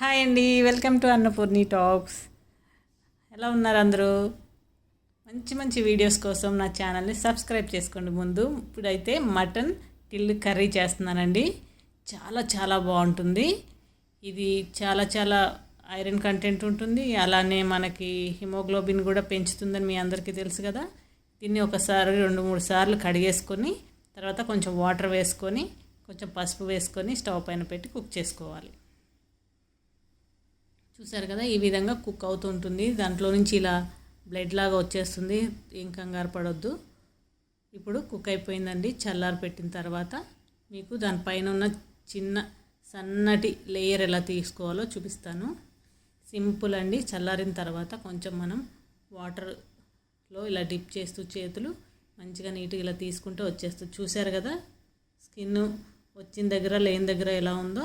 Hi అండి welcome to Annapurni talks ఎలా ఉన్నారు అందరూ? మంచి మంచి వీడియోస్ కోసం నా ఛానల్ని సబ్స్క్రైబ్ చేసుకోండి ముందు. ఇప్పుడైతే మటన్ టిల్లు కర్రీ చేస్తున్నానండి. చాలా చాలా బాగుంటుంది. ఇది చాలా చాలా ఐరన్ కంటెంట్ ఉంటుంది. అలానే మనకి హిమోగ్లోబిన్ కూడా పెంచుతుందని మీ అందరికీ తెలుసు కదా. దీన్ని ఒకసారి రెండు మూడు సార్లు కడిగేసుకొని తర్వాత కొంచెం వాటర్ వేసుకొని కొంచెం పసుపు వేసుకొని స్టవ్ పైన పెట్టి కుక్ చేసుకోవాలి. చూసారు కదా ఈ విధంగా కుక్ అవుతుంటుంది దాంట్లో నుంచి ఇలా బ్లడ్ లాగా వచ్చేస్తుంది. ఏం కంగారు పడొద్దు. ఇప్పుడు కుక్ అయిపోయిందండి. చల్లారి పెట్టిన తర్వాత మీకు దానిపైన ఉన్న చిన్న సన్నటి లేయర్ ఎలా తీసుకోవాలో చూపిస్తాను. సింపుల్ అండి. చల్లారిన తర్వాత కొంచెం మనం వాటర్లో ఇలా డిప్ చేస్తూ చేతులు మంచిగా నీట్గా ఇలా తీసుకుంటూ వచ్చేస్తూ చూసారు కదా? స్కిన్ వచ్చిన దగ్గర లేని దగ్గర ఎలా ఉందో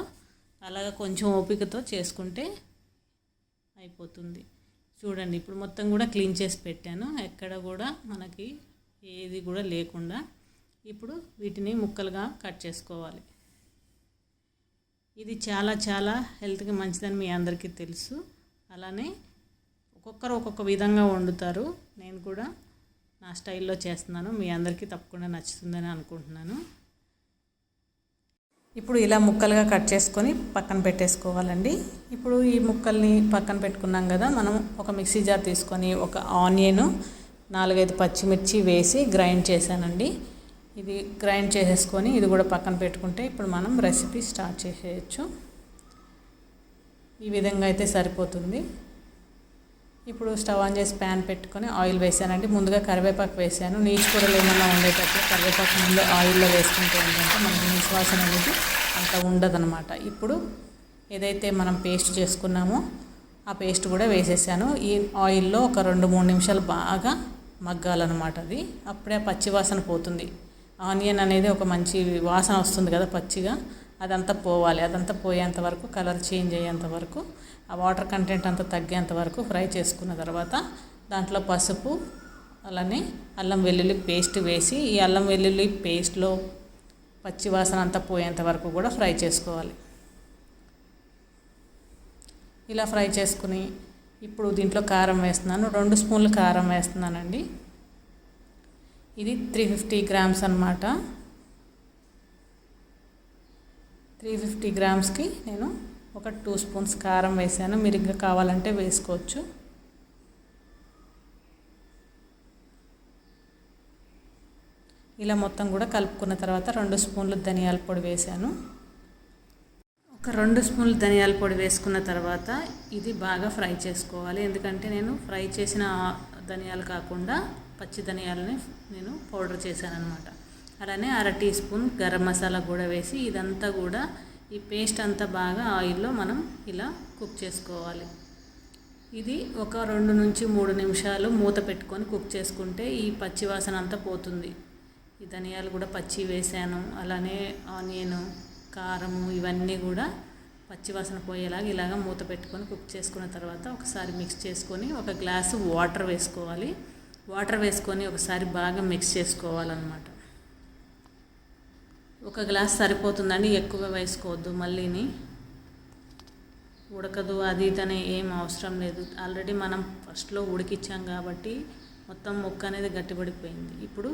అలాగ కొంచెం ఓపికతో చేసుకుంటే అయిపోతుంది. చూడండి ఇప్పుడు మొత్తం కూడా క్లీన్ చేసి పెట్టాను. ఎక్కడ కూడా మనకి ఏది కూడా లేకుండా ఇప్పుడు వీటిని ముక్కలుగా కట్ చేసుకోవాలి. ఇది చాలా చాలా హెల్త్కి మంచిదని మీ అందరికీ తెలుసు. అలానే ఒక్కొక్కరు ఒక్కొక్క విధంగా వండుతారు. నేను కూడా నా స్టైల్లో చేస్తున్నాను. మీ అందరికీ తప్పకుండా నచ్చుతుందని అనుకుంటున్నాను. ఇప్పుడు ఇలా ముక్కలుగా కట్ చేసుకొని పక్కన పెట్టేసుకోవాలండి. ఇప్పుడు ఈ ముక్కల్ని పక్కన పెట్టుకున్నాం కదా మనం ఒక మిక్సీ జార్ తీసుకొని ఒక ఆనియన్ నాలుగైదు పచ్చిమిర్చి వేసి గ్రైండ్ చేశానండి. ఇది గ్రైండ్ చేసేసుకొని ఇది కూడా పక్కన పెట్టుకుంటే ఇప్పుడు మనం రెసిపీ స్టార్ట్ చేసేయచ్చు. ఈ విధంగా అయితే సరిపోతుంది. ఇప్పుడు స్టవ్ ఆన్ చేసి ప్యాన్ పెట్టుకొని ఆయిల్ వేసానండి. ముందుగా కరివేపాకు వేసాను. నీచు కూరలు ఏమన్నా ఉండేటప్పుడు కరివేపాకు ముందు ఆయిల్లో వేసుకుంటే ఏంటంటే మనకి నీచు వాసన అనేది అంత ఉండదనమాట ఇప్పుడు ఏదైతే మనం పేస్ట్ చేసుకున్నామో ఆ పేస్ట్ కూడా వేసేసాను. ఈ ఆయిల్లో ఒక రెండు మూడు నిమిషాలు బాగా మగ్గాలన్నమాట అది. అప్పుడే పచ్చి వాసన పోతుంది. ఆనియన్ అనేది ఒక మంచి వాసన వస్తుంది కదా పచ్చిగా. అదంతా పోవాలి. అదంతా పోయేంత వరకు కలర్ చేంజ్ అయ్యేంత వరకు ఆ వాటర్ కంటెంట్ అంతా తగ్గేంత వరకు ఫ్రై చేసుకున్న తర్వాత దాంట్లో పసుపు అలానే అల్లం వెల్లుల్లి పేస్ట్ వేసి ఈ అల్లం వెల్లుల్లి పేస్ట్లో పచ్చి వాసన అంతా పోయేంత వరకు కూడా ఫ్రై చేసుకోవాలి. ఇలా ఫ్రై చేసుకుని ఇప్పుడు దీంట్లో కారం వేస్తున్నాను. రెండు స్పూన్లు కారం వేస్తున్నానండి. ఇది త్రీ ఫిఫ్టీ గ్రామ్స్ అనమాట త్రీ ఫిఫ్టీ గ్రామ్స్కి నేను ఒక టూ స్పూన్స్ కారం వేసాను. మీరు ఇంకా కావాలంటే వేసుకోవచ్చు. ఇలా మొత్తం కూడా కలుపుకున్న తర్వాత రెండు స్పూన్లు ధనియాల పొడి వేసాను. ఒక రెండు స్పూన్లు ధనియాల పొడి వేసుకున్న తర్వాత ఇది బాగా ఫ్రై చేసుకోవాలి. ఎందుకంటే నేను ఫ్రై చేసిన ధనియాలు కాకుండా పచ్చి ధనియాలని నేను పౌడర్ చేశాను అనమాట అలానే అర టీ స్పూన్ గరం మసాలా కూడా వేసి ఇదంతా కూడా ఈ పేస్ట్ అంతా బాగా ఆయిల్లో మనం ఇలా కుక్ చేసుకోవాలి. ఇది ఒక రెండు నుంచి మూడు నిమిషాలు మూత పెట్టుకొని కుక్ చేసుకుంటే ఈ పచ్చి వాసన అంతా పోతుంది. ఈ ధనియాలు కూడా పచ్చి వేసాను అలానే ఆనియన్ కారము ఇవన్నీ కూడా పచ్చి వాసన పోయేలాగా ఇలాగ మూత పెట్టుకొని కుక్ చేసుకున్న తర్వాత ఒకసారి మిక్స్ చేసుకొని ఒక గ్లాసు వాటర్ వేసుకోవాలి. వాటర్ వేసుకొని ఒకసారి బాగా మిక్స్ చేసుకోవాలన్నమాట. ఒక గ్లాస్ సరిపోతుందండి ఎక్కువ వేసుకోవద్దు మళ్ళీని. ఉడకదు అది ఇదనే ఏం అవసరం లేదు. ఆల్రెడీ మనం ఫస్ట్లో ఉడికిచ్చాం కాబట్టి మొత్తం ముక్క అనేది గట్టిపడిపోయింది. ఇప్పుడు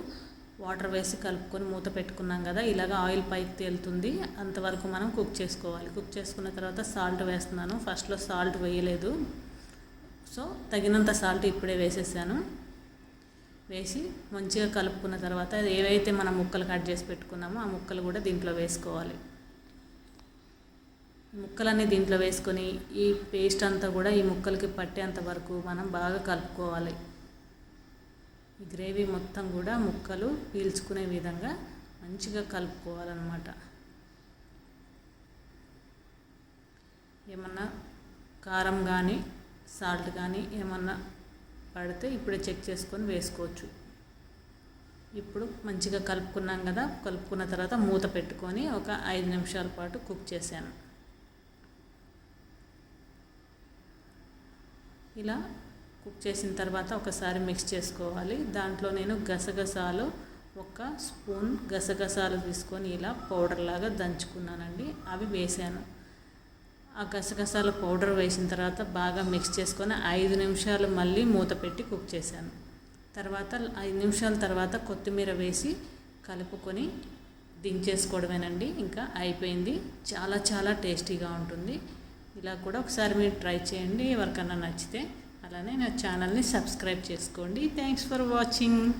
వాటర్ వేసి కలుపుకొని మూత పెట్టుకున్నాం కదా ఇలాగ ఆయిల్ పైకి తేలుతుంది. అంతవరకు మనం కుక్ చేసుకోవాలి. కుక్ చేసుకున్న తర్వాత సాల్ట్ వేస్తున్నాను. ఫస్ట్లో సాల్ట్ వేయలేదు. సో తగినంత సాల్ట్ ఇప్పుడే వేసేసాను. వేసి మంచిగా కలుపుకున్న తర్వాత ఏవైతే మనం ముక్కలు కట్ చేసి పెట్టుకున్నామో ఆ ముక్కలు కూడా దీంట్లో వేసుకోవాలి. ముక్కలన్నీ దీంట్లో వేసుకొని ఈ పేస్ట్ అంతా కూడా ఈ ముక్కలకి పట్టేంత వరకు మనం బాగా కలుపుకోవాలి. ఈ గ్రేవీ మొత్తం కూడా ముక్కలు పీల్చుకునే విధంగా మంచిగా కలుపుకోవాలన్నమాట. ఏమన్నా కారం కానీ సాల్ట్ కానీ ఏమన్నా పడితే ఇప్పుడే చెక్ చేసుకొని వేసుకోవచ్చు. ఇప్పుడు మంచిగా కలుపుకున్నాం కదా కలుపుకున్న తర్వాత మూత పెట్టుకొని ఒక ఐదు నిమిషాల పాటు కుక్ చేశాను. ఇలా కుక్ చేసిన తర్వాత ఒకసారి మిక్స్ చేసుకోవాలి. దాంట్లో నేను గసగసాలు ఒక స్పూన్ గసగసాలు తీసుకొని ఇలా పౌడర్ లాగా దంచుకున్నానండి. అవి వేసాను ఆ గసగసాల పౌడర్ వేసిన తర్వాత బాగా మిక్స్ చేసుకొని ఐదు నిమిషాలు మళ్ళీ మూత పెట్టి కుక్ చేశాను. తర్వాత ఐదు నిమిషాల తర్వాత కొత్తిమీర వేసి కలుపుకొని దించేసుకోవడమేనండి. ఇంకా అయిపోయింది. చాలా చాలా టేస్టీగా ఉంటుంది. ఇలా కూడా ఒకసారి మీరు ట్రై చేయండి. ఎవరికన్నా నచ్చితే అలానే నా ఛానల్ని సబ్స్క్రైబ్ చేసుకోండి. Thanks for watching.